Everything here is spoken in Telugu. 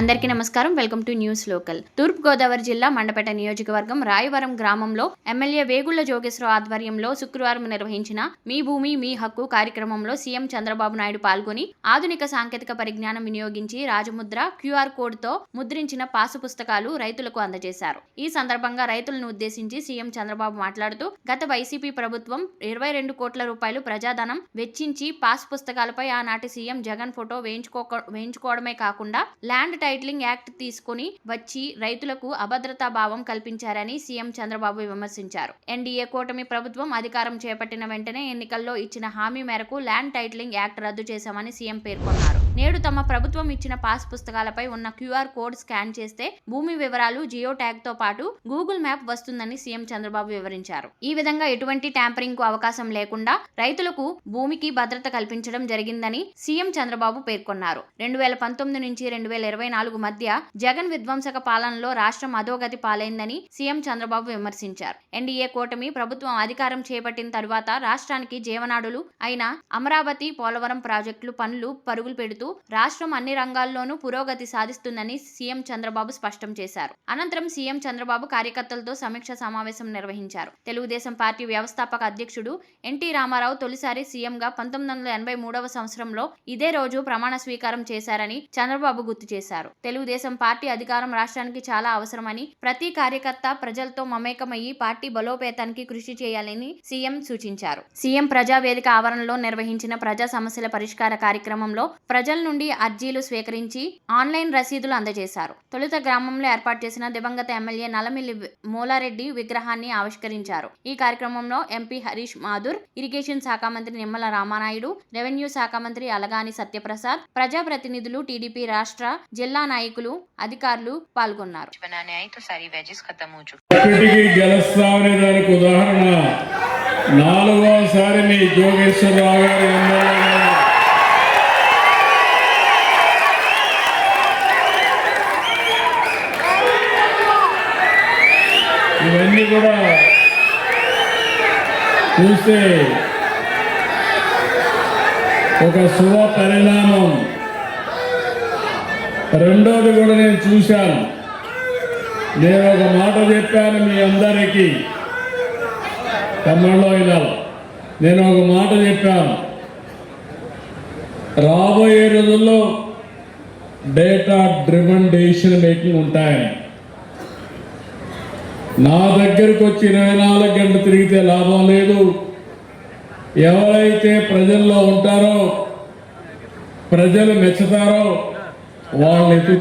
అందరికీ నమస్కారం. Welcome to news local. తూర్పు గోదావరి జిల్లా మండపేట నియోజకవర్గం రాయవరం గ్రామంలో ఎమ్మెల్యే వేగుళ్ళ జోగేశ్వరరావు ఆధ్వర్యంలో శుక్రవారం నిర్వహించిన మీ భూమి మీ హక్కు కార్యక్రమంలో సీఎం చంద్రబాబు నాయుడు పాల్గొని ఆధునిక సాంకేతిక పరిజ్ఞానం వినియోగించి రాజముద్ర క్యూఆర్ కోడ్తో ముద్రించిన పాసు పుస్తకాలు రైతులకు అందజేశారు. ఈ సందర్భంగా రైతులను ఉద్దేశించి సీఎం చంద్రబాబు మాట్లాడుతూ గత వైసీపీ ప్రభుత్వం ఇరవై రెండు కోట్ల రూపాయలు ప్రజాధనం వెచ్చించి పాస్ పుస్తకాలపై ఆనాటి సీఎం జగన్ ఫోటో వేయించుకో వేయించుకోవడమే కాకుండా ల్యాండ్ టైటిలింగ్ యాక్ట్ తీసుకుని వచ్చి రైతులకు అభద్రతా భావం కల్పించారని సీఎం చంద్రబాబు విమర్శించారు. ఎన్డీఏ కూటమి ప్రభుత్వం అధికారం చేపట్టిన వెంటనే ఎన్నికల్లో ఇచ్చిన హామీ మేరకు ల్యాండ్ టైటిలింగ్ యాక్ట్ రద్దు చేశామని సీఎం పేర్కొన్నారు. నేడు తమ ప్రభుత్వం ఇచ్చిన పాస్ పుస్తకాలపై ఉన్న క్యూఆర్ కోడ్ స్కాన్ చేస్తే భూమి వివరాలు జియో ట్యాగ్తో పాటు గూగుల్ మ్యాప్ వస్తుందని సీఎం చంద్రబాబు వివరించారు. ఈ విధంగా ఎటువంటి ట్యాంపరింగ్కు అవకాశం లేకుండా రైతులకు భూమికి భద్రత కల్పించడం జరిగిందని సీఎం చంద్రబాబు పేర్కొన్నారు. రెండు వేల పంతొమ్మిది నుంచి రెండు వేల ఇరవై నాలుగు మధ్య జగన్ విధ్వంసక పాలనలో రాష్ట్రం అధోగతి పాలైందని సీఎం చంద్రబాబు విమర్శించారు. ఎన్డీఏ కూటమి ప్రభుత్వం అధికారం చేపట్టిన తరువాత రాష్ట్రానికి జీవనాడులు అయిన అమరావతి పోలవరం ప్రాజెక్టులు పనులు పరుగులు పెడుతూ రాష్ట్రం అన్ని రంగాల్లోనూ పురోగతి సాధిస్తుందని సీఎం చంద్రబాబు స్పష్టం చేశారు. అనంతరం సీఎం చంద్రబాబు కార్యకర్తలతో సమీక్ష సమావేశం నిర్వహించారు. తెలుగుదేశం పార్టీ వ్యవస్థాపక అధ్యక్షుడు ఎన్టీ రామారావు తొలిసారి సీఎంగా పంతొమ్మిది వందల ఎనభై మూడవ సంవత్సరంలో ఇదే రోజు ప్రమాణ స్వీకారం చేశారని చంద్రబాబు గుర్తు చేశారు. తెలుగుదేశం పార్టీ అధికారం రాష్ట్రానికి చాలా అవసరమని ప్రతి కార్యకర్త ప్రజలతో మమేకమయ్యి పార్టీ బలోపేతానికి కృషి చేయాలని సీఎం సూచించారు. సీఎం ప్రజావేదిక ఆవరణలో నిర్వహించిన ప్రజా సమస్యల పరిష్కార కార్యక్రమంలో ప్రజల నుండి అర్జీలు స్వీకరించి ఆన్లైన్ రసీదులు అందజేశారు. తొలుత గ్రామంలో ఏర్పాటు చేసిన దివంగత ఎమ్మెల్యే నలమిల్లి మూలారెడ్డి విగ్రహాన్ని ఆవిష్కరించారు. ఈ కార్యక్రమంలో ఎంపీ హరీష్ మాధుర్ ఇరిగేషన్ శాఖ మంత్రి నిమ్మల రామానాయుడు రెవెన్యూ శాఖ మంత్రి అలగాని సత్యప్రసాద్ ప్రజాప్రతినిధులు టీడీపీ రాష్ట్ర జిల్లా జిల్లా నాయకులు అధికారులు పాల్గొన్నారు. ఇవన్నీ కూడా చూస్తే ఒక శుభ పరిణామం. రెండోది కూడా నేను చూశాను. నేను ఒక మాట చెప్పాను మీ అందరికీ. తమిళలో ఇలా నేను ఒక మాట చెప్పాను. రాబోయే రోజుల్లో డేటా డ్రివన్ డెసిషన్ మేకింగ్ ఉంటాయని. నా దగ్గరకు వచ్చి ఇరవై నాలుగు గంటలు తిరిగితే లాభం లేదు. ఎవరైతే ప్రజల్లో ఉంటారో ప్రజలు మెచ్చుతారో వాళ్ళని ఎత్తు